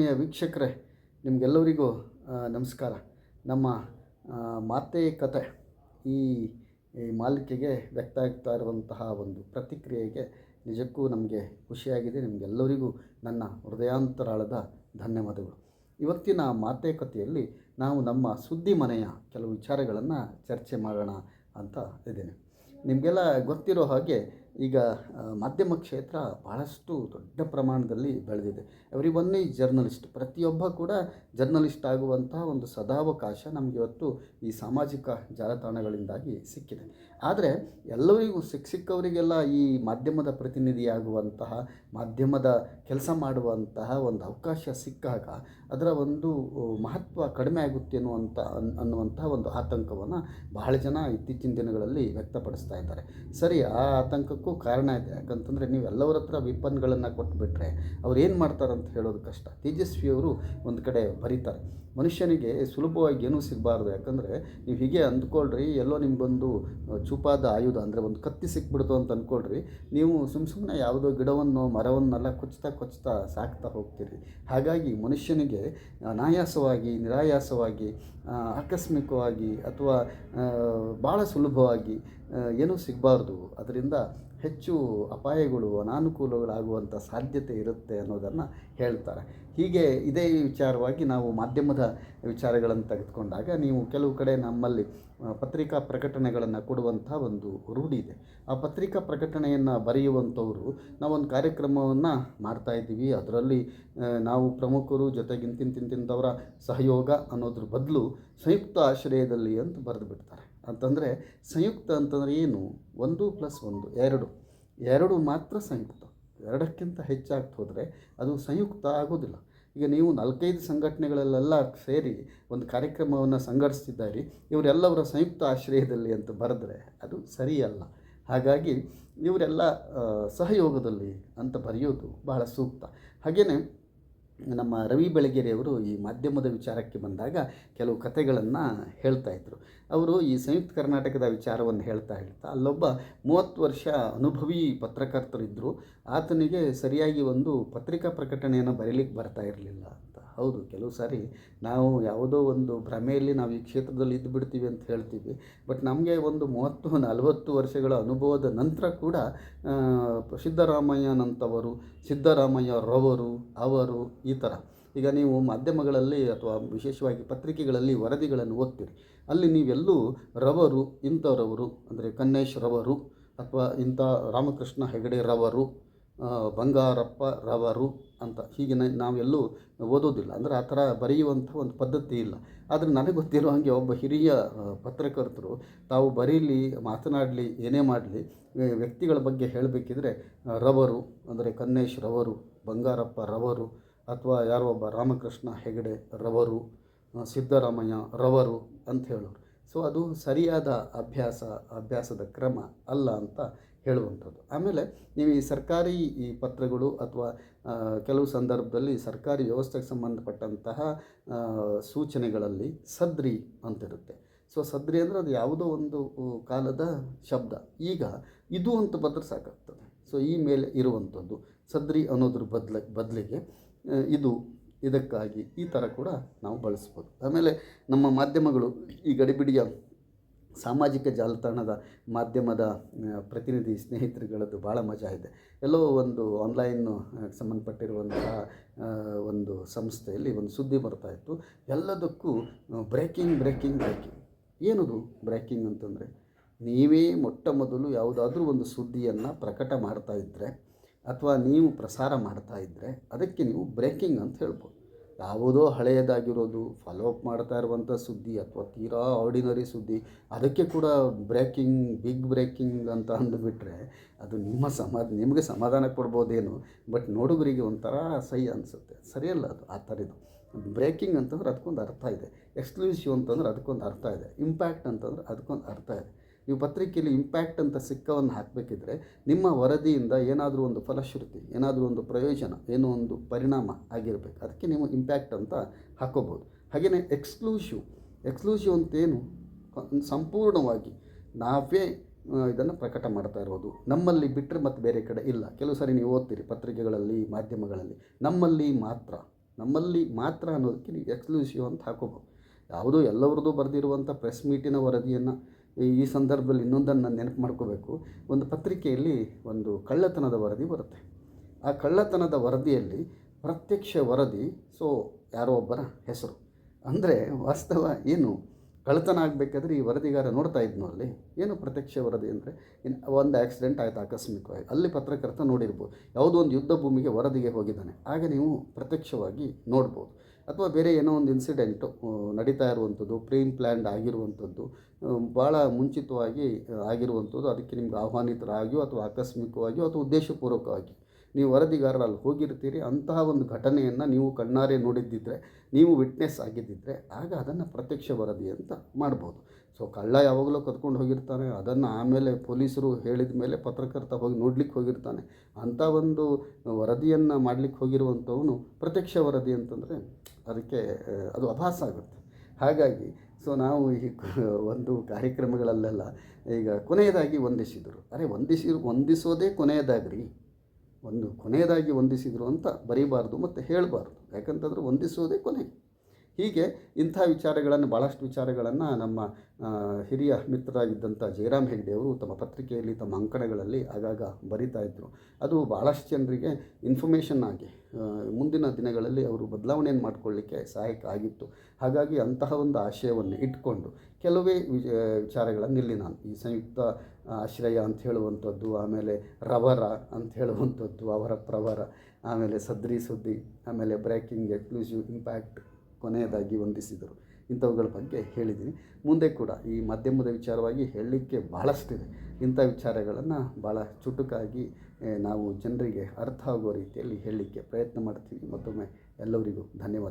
ಆತ್ಮೀಯ ವೀಕ್ಷಕರೇ, ನಿಮಗೆಲ್ಲರಿಗೂ ನಮಸ್ಕಾರ. ನಮ್ಮ ಮಾತೆ ಕತೆ ಈ ಮಾಲಿಕೆಗೆ ವ್ಯಕ್ತ ಆಗ್ತಾ ಇರುವಂತಹ ಒಂದು ಪ್ರತಿಕ್ರಿಯೆಗೆ ನಿಜಕ್ಕೂ ನಮಗೆ ಖುಷಿಯಾಗಿದೆ. ನಿಮಗೆಲ್ಲರಿಗೂ ನನ್ನ ಹೃದಯಾಂತರಾಳದ ಧನ್ಯವಾದಗಳು. ಇವತ್ತಿನ ಮಾತೆ ಕಥೆಯಲ್ಲಿ ನಾವು ನಮ್ಮ ಸುದ್ದಿ ಮನೆಯ ಕೆಲವು ವಿಚಾರಗಳನ್ನು ಚರ್ಚೆ ಮಾಡೋಣ ಅಂತ ಇದ್ದೇನೆ. ನಿಮಗೆಲ್ಲ ಗೊತ್ತಿರೋ ಹಾಗೆ ಈಗ ಮಾಧ್ಯಮ ಕ್ಷೇತ್ರ ಭಾಳಷ್ಟು ದೊಡ್ಡ ಪ್ರಮಾಣದಲ್ಲಿ ಬೆಳೆದಿದೆ. ಎವ್ರಿ ಒನ್ ಈ ಜರ್ನಲಿಸ್ಟ್ ಪ್ರತಿಯೊಬ್ಬ ಕೂಡ ಜರ್ನಲಿಸ್ಟ್ ಆಗುವಂತಹ ಒಂದು ಸದಾವಕಾಶ ನಮಗೆ ಇವತ್ತು ಈ ಸಾಮಾಜಿಕ ಜಾಲತಾಣಗಳಿಂದಾಗಿ ಸಿಕ್ಕಿದೆ. ಆದರೆ, ಎಲ್ಲರಿಗೂ ಸಿಕ್ಕ ಸಿಕ್ಕವರಿಗೆಲ್ಲ ಈ ಮಾಧ್ಯಮದ ಪ್ರತಿನಿಧಿಯಾಗುವಂತಹ ಮಾಧ್ಯಮದ ಕೆಲಸ ಮಾಡುವಂತಹ ಒಂದು ಅವಕಾಶ ಸಿಕ್ಕಾಗ ಅದರ ಒಂದು ಮಹತ್ವ ಕಡಿಮೆ ಆಗುತ್ತೆ ಅನ್ನುವಂಥ ಅನ್- ಅನ್ನುವಂತಹ ಒಂದು ಆತಂಕವನ್ನು ಬಹಳ ಜನ ಇತ್ತೀಚಿನ ದಿನಗಳಲ್ಲಿ ವ್ಯಕ್ತಪಡಿಸ್ತಾ ಇದ್ದಾರೆ. ಸರಿ, ಆ ಆತಂಕಕ್ಕೂ ಕಾರಣ ಇದೆ. ಯಾಕಂತಂದರೆ ನೀವು ಹತ್ರ ವಿಪನ್ಗಳನ್ನು ಕೊಟ್ಟುಬಿಟ್ರೆ ಅವ್ರು ಏನು ಮಾಡ್ತಾರೆ ಅಂತ ಹೇಳೋದು ಕಷ್ಟ. ತೇಜಸ್ವಿಯವರು ಒಂದು ಕಡೆ ಬರೀತಾರೆ. ಮನುಷ್ಯನಿಗೆ ಸುಲಭವಾಗಿ ಏನೂ ಸಿಗಬಾರ್ದು. ಯಾಕಂದರೆ ನೀವು ಹೀಗೆ ಅಂದ್ಕೊಳ್ರಿ, ಎಲ್ಲೋ ನಿಮ್ಗೊಂದು ಚೂಪಾದ ಆಯುಧ ಅಂದರೆ ಒಂದು ಕತ್ತಿ ಸಿಕ್ಬಿಡ್ತು ಅಂತ ಅಂದ್ಕೊಳ್ರಿ, ನೀವು ಸುಮ್ಮ ಸುಮ್ಮನೆ ಯಾವುದೋ ಗಿಡವನ್ನು ಮರವನ್ನೆಲ್ಲ ಕೊಚ್ತಾ ಕೊಚ್ತಾ ಸಾಕ್ತಾ ಹೋಗ್ತೀರಿ. ಹಾಗಾಗಿ ಮನುಷ್ಯನಿಗೆ ಅನಾಯಾಸವಾಗಿ ನಿರಾಯಾಸವಾಗಿ ಆಕಸ್ಮಿಕವಾಗಿ ಅಥವಾ ಭಾಳ ಸುಲಭವಾಗಿ ಏನೂ ಸಿಗಬಾರ್ದು. ಅದರಿಂದ ಹೆಚ್ಚು ಅಪಾಯಗಳು, ಅನಾನುಕೂಲಗಳಾಗುವಂಥ ಸಾಧ್ಯತೆ ಇರುತ್ತೆ ಅನ್ನೋದನ್ನು ಹೇಳ್ತಾರೆ. ಹೀಗೆ ಇದೇ ವಿಚಾರವಾಗಿ ನಾವು ಮಾಧ್ಯಮದ ವಿಚಾರಗಳನ್ನು ತೆಗೆದುಕೊಂಡಾಗ ನೀವು ಕೆಲವು ಕಡೆ ನಮ್ಮಲ್ಲಿ ಪತ್ರಿಕಾ ಪ್ರಕಟಣೆಗಳನ್ನು ಕೊಡುವಂಥ ಒಂದು ರೂಢಿ ಇದೆ. ಆ ಪತ್ರಿಕಾ ಪ್ರಕಟಣೆಯನ್ನು ಬರೆಯುವಂಥವರು ನಾವೊಂದು ಕಾರ್ಯಕ್ರಮವನ್ನು ಮಾಡ್ತಾಯಿದ್ದೀವಿ ಅದರಲ್ಲಿ ನಾವು ಪ್ರಮುಖರು ಜೊತೆಗೆ ಇಂತಿಂತಿಂತಿಂಥವರ ಸಹಯೋಗ ಅನ್ನೋದ್ರ ಬದಲು ಸಂಯುಕ್ತ ಆಶ್ರಯದಲ್ಲಿ ಅಂತ ಬರೆದು ಬಿಡ್ತಾರೆ. ಅಂತಂದರೆ ಸಂಯುಕ್ತ ಅಂತಂದರೆ ಏನು? ಒಂದು ಪ್ಲಸ್ ಒಂದು, ಎರಡು. ಎರಡು ಮಾತ್ರ ಸಂಯುಕ್ತ. ಎರಡಕ್ಕಿಂತ ಹೆಚ್ಚಾಗ್ತಾ ಹೋದರೆ ಅದು ಸಂಯುಕ್ತ ಆಗೋದಿಲ್ಲ. ಈಗ ನೀವು ನಾಲ್ಕೈದು ಸಂಘಟನೆಗಳಲ್ಲೆಲ್ಲ ಸೇರಿ ಒಂದು ಕಾರ್ಯಕ್ರಮವನ್ನು ಸಂಘಟಿಸ್ತಿದ್ದಾರೆ, ಇವರೆಲ್ಲವರ ಸಂಯುಕ್ತ ಆಶ್ರಯದಲ್ಲಿ ಅಂತ ಬರೆದ್ರೆ ಅದು ಸರಿಯಲ್ಲ. ಹಾಗಾಗಿ ಇವರೆಲ್ಲ ಸಹಯೋಗದಲ್ಲಿ ಅಂತ ಬರೆಯೋದು ಬಹಳ ಸೂಕ್ತ. ಹಾಗೆಯೇ ನಮ್ಮ ರವಿ ಬೆಳಗೆರೆಯವರು ಈ ಮಾಧ್ಯಮದ ವಿಚಾರಕ್ಕೆ ಬಂದಾಗ ಕೆಲವು ಕಥೆಗಳನ್ನು ಹೇಳ್ತಾ ಇದ್ದರು ಅವರು ಈ ಸಂಯುಕ್ತ ಕರ್ನಾಟಕದ ವಿಚಾರವನ್ನು ಹೇಳ್ತಾ ಹೇಳ್ತಾ ಅಲ್ಲೊಬ್ಬ ಮೂವತ್ತು ವರ್ಷ ಅನುಭವಿ ಪತ್ರಕರ್ತರಿದ್ದರು ಆತನಿಗೆ ಸರಿಯಾಗಿ ಒಂದು ಪತ್ರಿಕಾ ಪ್ರಕಟಣೆಯನ್ನು ಬರೀಲಿಕ್ಕೆ ಬರ್ತಾ ಇರಲಿಲ್ಲ ಅಂತ. ಹೌದು, ಕೆಲವು ಸಾರಿ ನಾವು ಯಾವುದೋ ಒಂದು ಭ್ರಮೆಯಲ್ಲಿ ನಾವು ಈ ಕ್ಷೇತ್ರದಲ್ಲಿ ಇದ್ದು ಬಿಡ್ತೀವಿ ಅಂತ ಹೇಳ್ತೀವಿ. ಬಟ್ ನಮಗೆ ಒಂದು ಮೂವತ್ತು, ನಲವತ್ತು ವರ್ಷಗಳ ಅನುಭವದ ನಂತರ ಕೂಡ ಸಿದ್ದರಾಮಯ್ಯನಂಥವರು ಸಿದ್ದರಾಮಯ್ಯರವರು ಅವರು ಥರ ಈಗ ನೀವು ಮಾಧ್ಯಮಗಳಲ್ಲಿ ಅಥವಾ ವಿಶೇಷವಾಗಿ ಪತ್ರಿಕೆಗಳಲ್ಲಿ ವರದಿಗಳನ್ನು ಓದ್ತೀರಿ. ಅಲ್ಲಿ ನೀವೆಲ್ಲೂ ರವರು, ಇಂಥವರವರು, ಅಂದರೆ ಕನ್ನೇಶ್ ರವರು ಅಥವಾ ಇಂಥ ರಾಮಕೃಷ್ಣ ಹೆಗಡೆ ರವರು ಬಂಗಾರಪ್ಪ ರವರು ಅಂತ ಹೀಗೆ ನಾವೆಲ್ಲೂ ಓದೋದಿಲ್ಲ. ಅಂದರೆ ಆ ಥರ ಬರೆಯುವಂಥ ಒಂದು ಪದ್ಧತಿ ಇಲ್ಲ. ಆದರೆ ನನಗೆ ಗೊತ್ತಿರೋ ಹಾಗೆ ಒಬ್ಬ ಹಿರಿಯ ಪತ್ರಕರ್ತರು ತಾವು ಬರೀಲಿ, ಮಾತನಾಡಲಿ, ಏನೇ ಮಾಡಲಿ ವ್ಯಕ್ತಿಗಳ ಬಗ್ಗೆ ಹೇಳಬೇಕಿದ್ರೆ ರವರು, ಅಂದರೆ ಕನ್ನೇಶ್ ರವರು, ಬಂಗಾರಪ್ಪ ರವರು ಅಥವಾ ಯಾರೋ ಒಬ್ಬ ರಾಮಕೃಷ್ಣ ಹೆಗಡೆ ರವರು ಸಿದ್ದರಾಮಯ್ಯ ರವರು ಅಂತ ಹೇಳೋರು. ಸೊ ಅದು ಸರಿಯಾದ ಅಭ್ಯಾಸ, ಅಭ್ಯಾಸದ ಕ್ರಮ ಅಲ್ಲ ಅಂತ ಹೇಳುವಂಥದ್ದು. ಆಮೇಲೆ ನೀವು ಈ ಸರ್ಕಾರಿ ಈ ಪತ್ರಗಳು ಅಥವಾ ಕೆಲವು ಸಂದರ್ಭದಲ್ಲಿ ಸರ್ಕಾರಿ ವ್ಯವಸ್ಥೆಗೆ ಸಂಬಂಧಪಟ್ಟಂತಹ ಸೂಚನೆಗಳಲ್ಲಿ ಸದ್ರಿ ಅಂತಿರುತ್ತೆ. ಸೊ ಸದ್ರಿ ಅಂದರೆ ಅದು ಯಾವುದೋ ಒಂದು ಕಾಲದ ಶಬ್ದ. ಈಗ ಇದು ಅಂತ ಬಂದರೆ ಸಾಕಾಗ್ತದೆ. ಸೊ ಈ ಮೇಲೆ ಇರುವಂಥದ್ದು. ಸದ್ರಿ ಅನ್ನೋದ್ರ ಬದಲ, ಬದಲಿಗೆ ಇದು ಇದಕ್ಕಾಗಿ ಈ ಥರ ಕೂಡ ನಾವು ಬಳಸ್ಬೋದು. ಆಮೇಲೆ ನಮ್ಮ ಮಾಧ್ಯಮಗಳು ಈ ಗಡಿಬಿಡಿಯ ಸಾಮಾಜಿಕ ಜಾಲತಾಣದ ಮಾಧ್ಯಮದ ಪ್ರತಿನಿಧಿ ಸ್ನೇಹಿತರುಗಳದ್ದು ಭಾಳ ಮಜಾ ಇದೆ. ಎಲ್ಲೋ ಒಂದು ಆನ್ಲೈನ್ ಸಂಬಂಧಪಟ್ಟಿರುವಂತಹ ಒಂದು ಸಂಸ್ಥೆಯಲ್ಲಿ ಒಂದು ಸುದ್ದಿ ಬರ್ತಾ ಇತ್ತು. ಎಲ್ಲದಕ್ಕೂ ಬ್ರೇಕಿಂಗ್ ಬ್ರೇಕಿಂಗ್ ಬ್ರೇಕಿಂಗ್ ಏನದು ಬ್ರೇಕಿಂಗ್ ಅಂತಂದರೆ, ನೀವೇ ಮೊಟ್ಟ ಮೊದಲು ಯಾವುದಾದ್ರೂ ಒಂದು ಸುದ್ದಿಯನ್ನು ಪ್ರಕಟ ಮಾಡ್ತಾ ಇದ್ದರೆ ಅಥವಾ ನೀವು ಪ್ರಸಾರ ಮಾಡ್ತಾ ಇದ್ದರೆ ಅದಕ್ಕೆ ನೀವು ಬ್ರೇಕಿಂಗ್ ಅಂತ ಹೇಳ್ಬೋದು. ಯಾವುದೋ ಹಳೆಯದಾಗಿರೋದು ಫಾಲೋ ಅಪ್ ಮಾಡ್ತಾ ಇರುವಂಥ ಸುದ್ದಿ ಅಥವಾ ತೀರಾ ಆರ್ಡಿನರಿ ಸುದ್ದಿ, ಅದಕ್ಕೆ ಕೂಡ ಬ್ರೇಕಿಂಗ್ ಬಿಗ್ ಬ್ರೇಕಿಂಗ್ ಅಂತ ಅಂದುಬಿಟ್ರೆ ಅದು ನಿಮ್ಮ ಸಮಾಧ ನಿಮಗೆ ಸಮಾಧಾನ ಕೊಡ್ಬೋದೇನು ಬಟ್ ನೋಡುಗರಿಗೆ ಒಂಥರ ಸಹಿ ಅನಿಸುತ್ತೆ. ಸರಿಯಲ್ಲ ಅದು, ಆ ಥರದ್ದು ಬ್ರೇಕಿಂಗ್ ಅಂತಂದ್ರೆ ಅದಕ್ಕೊಂದು ಅರ್ಥ ಇದೆ. ಎಕ್ಸ್ಕ್ಲೂಸಿವ್ ಅಂತಂದ್ರೆ ಅದಕ್ಕೊಂದು ಅರ್ಥ ಇದೆ. ಇಂಪ್ಯಾಕ್ಟ್ ಅಂತಂದ್ರೆ ಅದಕ್ಕೊಂದು ಅರ್ಥ ಇದೆ. ನೀವು ಪತ್ರಿಕೆಯಲ್ಲಿ ಇಂಪ್ಯಾಕ್ಟ್ ಅಂತ ಸಿಕ್ಕವನ್ನು ಹಾಕಬೇಕಿದ್ರೆ ನಿಮ್ಮ ವರದಿಯಿಂದ ಏನಾದರೂ ಒಂದು ಫಲಶ್ರುತಿ, ಏನಾದರೂ ಒಂದು ಪ್ರಯೋಜನ, ಏನೋ ಒಂದು ಪರಿಣಾಮ ಆಗಿರಬೇಕು. ಅದಕ್ಕೆ ನೀವು ಇಂಪ್ಯಾಕ್ಟ್ ಅಂತ ಹಾಕೋಬೋದು. ಹಾಗೆಯೇ ಎಕ್ಸ್ಕ್ಲೂಸಿವ್ ಎಕ್ಸ್ಕ್ಲೂಸಿವ್ ಅಂತೇನು? ಸಂಪೂರ್ಣವಾಗಿ ನಾವೇ ಇದನ್ನು ಪ್ರಕಟ ಮಾಡ್ತಾ ಇರೋದು. ನಮ್ಮಲ್ಲಿ ಬಿಟ್ಟರೆ ಮತ್ತು ಬೇರೆ ಕಡೆ ಇಲ್ಲ. ಕೆಲವು ಸಾರಿ ನೀವು ಓದ್ತೀರಿ ಪತ್ರಿಕೆಗಳಲ್ಲಿ, ಮಾಧ್ಯಮಗಳಲ್ಲಿ. ನಮ್ಮಲ್ಲಿ ಮಾತ್ರ ನಮ್ಮಲ್ಲಿ ಮಾತ್ರ ಅನ್ನೋದಕ್ಕೆ ನೀವು ಎಕ್ಸ್ಕ್ಲೂಸಿವ್ ಅಂತ ಹಾಕೋಬೋದು. ಯಾವುದೋ ಎಲ್ಲರದ್ದು ಬರೆದಿರುವಂಥ ಪ್ರೆಸ್ ಮೀಟಿನ ವರದಿಯನ್ನು ಈ ಸಂದರ್ಭದಲ್ಲಿ ಇನ್ನೊಂದನ್ನು ನಾನು ನೆನಪು ಮಾಡ್ಕೋಬೇಕು. ಒಂದು ಪತ್ರಿಕೆಯಲ್ಲಿ ಒಂದು ಕಳ್ಳತನದ ವರದಿ ಬರುತ್ತೆ. ಆ ಕಳ್ಳತನದ ವರದಿಯಲ್ಲಿ ಪ್ರತ್ಯಕ್ಷ ವರದಿ, ಸೊ ಯಾರೋ ಒಬ್ಬರ ಹೆಸರು. ಅಂದರೆ ವಾಸ್ತವ ಏನು? ಕಳ್ಳತನ ಆಗಬೇಕಾದ್ರೆ ಈ ವರದಿಗಾರ ನೋಡ್ತಾ ಇದ್ನು ಅಲ್ಲಿ? ಏನು ಪ್ರತ್ಯಕ್ಷ ವರದಿ ಅಂದರೆ? ಒಂದು ಆಕ್ಸಿಡೆಂಟ್ ಆಯಿತು ಆಕಸ್ಮಿಕವಾಗಿ. ಅಲ್ಲಿ ಪತ್ರಕರ್ತ ನೋಡಿರ್ಬೋದು. ಯಾವುದೋ ಒಂದು ಯುದ್ಧ ಭೂಮಿಗೆ ವರದಿಗೆ ಹೋಗಿದ್ದಾನೆ. ಆಗ ನೀವು ಪ್ರತ್ಯಕ್ಷವಾಗಿ ನೋಡ್ಬೋದು. ಅಥವಾ ಬೇರೆ ಏನೋ ಒಂದು ಇನ್ಸಿಡೆಂಟು ನಡೀತಾ ಇರುವಂಥದ್ದು ಪ್ರೀಮ್ ಪ್ಲ್ಯಾಂಡ್ ಆಗಿರುವಂಥದ್ದು ಭಾಳ ಮುಂಚಿತವಾಗಿ ಆಗಿರುವಂಥದ್ದು, ಅದಕ್ಕೆ ನಿಮ್ಗೆ ಆಹ್ವಾನಿತರಾಗಿಯೋ ಅಥವಾ ಆಕಸ್ಮಿಕವಾಗಿಯೋ ಅಥವಾ ಉದ್ದೇಶಪೂರ್ವಕವಾಗಿ ನೀವು ವರದಿಗಾರರು ಅಲ್ಲಿ ಹೋಗಿರ್ತೀರಿ, ಅಂತಹ ಒಂದು ಘಟನೆಯನ್ನು ನೀವು ಕಣ್ಣಾರೆ ನೋಡಿದ್ದಿದ್ರೆ, ನೀವು ವಿಟ್ನೆಸ್ ಆಗಿದ್ದಿದ್ರೆ, ಆಗ ಅದನ್ನು ಪ್ರತ್ಯಕ್ಷ ವರದಿ ಅಂತ ಮಾಡ್ಬೋದು. ಸೊ ಕಳ್ಳ ಯಾವಾಗಲೂ ಕರ್ಕೊಂಡು ಹೋಗಿರ್ತಾನೆ, ಅದನ್ನು ಆಮೇಲೆ ಪೊಲೀಸರು ಹೇಳಿದ ಮೇಲೆ ಪತ್ರಕರ್ತ ಹೋಗಿ ನೋಡ್ಲಿಕ್ಕೆ ಹೋಗಿರ್ತಾನೆ. ಅಂಥ ಒಂದು ವರದಿಯನ್ನು ಮಾಡಲಿಕ್ಕೆ ಹೋಗಿರುವಂಥವನು ಪ್ರತ್ಯಕ್ಷ ವರದಿ ಅಂತಂದರೆ ಅದಕ್ಕೆ ಅದು ಅಭಾಸ ಆಗುತ್ತೆ. ಹಾಗಾಗಿ ಸೊ ನಾವು ಈ ಒಂದು ಕಾರ್ಯಕ್ರಮಗಳಲ್ಲೆಲ್ಲ ಈಗ ಕೊನೆಯದಾಗಿ ವಂದಿಸಿದರು. ಅರೆ ವಂದಿಸಿ ವಂದಿಸೋದೇ ಕೊನೆಯದಾಗ್ರಿ. ಒಂದು ಕೊನೆಯದಾಗಿ ವಂದಿಸಿದರು ಅಂತ ಬರೀಬಾರ್ದು ಮತ್ತು ಹೇಳಬಾರ್ದು. ಯಾಕಂತಂದ್ರೆ ವಂದಿಸೋದೇ ಕೊನೆ. ಹೀಗೆ ಇಂಥ ವಿಚಾರಗಳನ್ನು ಭಾಳಷ್ಟು ವಿಚಾರಗಳನ್ನು ನಮ್ಮ ಹಿರಿಯ ಮಿತ್ರರಾಗಿದ್ದಂಥ ಜಯರಾಮ್ ಹೆಗ್ಡೆಯವರು ತಮ್ಮ ಪತ್ರಿಕೆಯಲ್ಲಿ, ತಮ್ಮ ಅಂಕಣಗಳಲ್ಲಿ ಆಗಾಗ ಬರಿತಾ ಇದ್ದರು ಅದು ಭಾಳಷ್ಟು ಜನರಿಗೆ ಇನ್ಫಾರ್ಮೇಷನ್ ಆಗಿ ಮುಂದಿನ ದಿನಗಳಲ್ಲಿ ಅವರು ಬದಲಾವಣೆಯನ್ನು ಮಾಡಿಕೊಳ್ಳಿಕ್ಕೆ ಸಹಾಯಕ ಆಗಿತ್ತು. ಹಾಗಾಗಿ ಅಂತಹ ಒಂದು ಆಶಯವನ್ನು ಇಟ್ಕೊಂಡು ಕೆಲವೇ ವಿಚ ವಿಚಾರಗಳನ್ನು ಇಲ್ಲಿ ನಾನು, ಈ ಸಂಯುಕ್ತ ಆಶ್ರಯ ಅಂತ ಹೇಳುವಂಥದ್ದು, ಆಮೇಲೆ ರವರ ಅಂತ ಹೇಳುವಂಥದ್ದು, ಅವರ ಪ್ರವರ, ಆಮೇಲೆ ಸದ್ರಿ ಸುದ್ದಿ, ಆಮೇಲೆ ಬ್ರೇಕಿಂಗ್ ಎಕ್ಲೂಸಿವ್ ಇಂಪ್ಯಾಕ್ಟ್ ಕೊನೆಯದಾಗಿ ವಂದಿಸಿದರು. ಇಂಥವುಗಳ ಬಗ್ಗೆ ಹೇಳಿದ್ದೀನಿ. ಮುಂದೆ ಕೂಡ ಈ ಮಾಧ್ಯಮದ ವಿಚಾರವಾಗಿ ಹೇಳಲಿಕ್ಕೆ ಭಾಳಷ್ಟಿದೆ ಇಂಥ ವಿಚಾರಗಳನ್ನು ಭಾಳ ಚುಟುಕಾಗಿ ನಾವು ಜನರಿಗೆ ಅರ್ಥ ಆಗುವ ರೀತಿಯಲ್ಲಿ ಹೇಳಲಿಕ್ಕೆ ಪ್ರಯತ್ನ ಮಾಡ್ತೀವಿ. ಮತ್ತೊಮ್ಮೆ ಎಲ್ಲರಿಗೂ ಧನ್ಯವಾದ.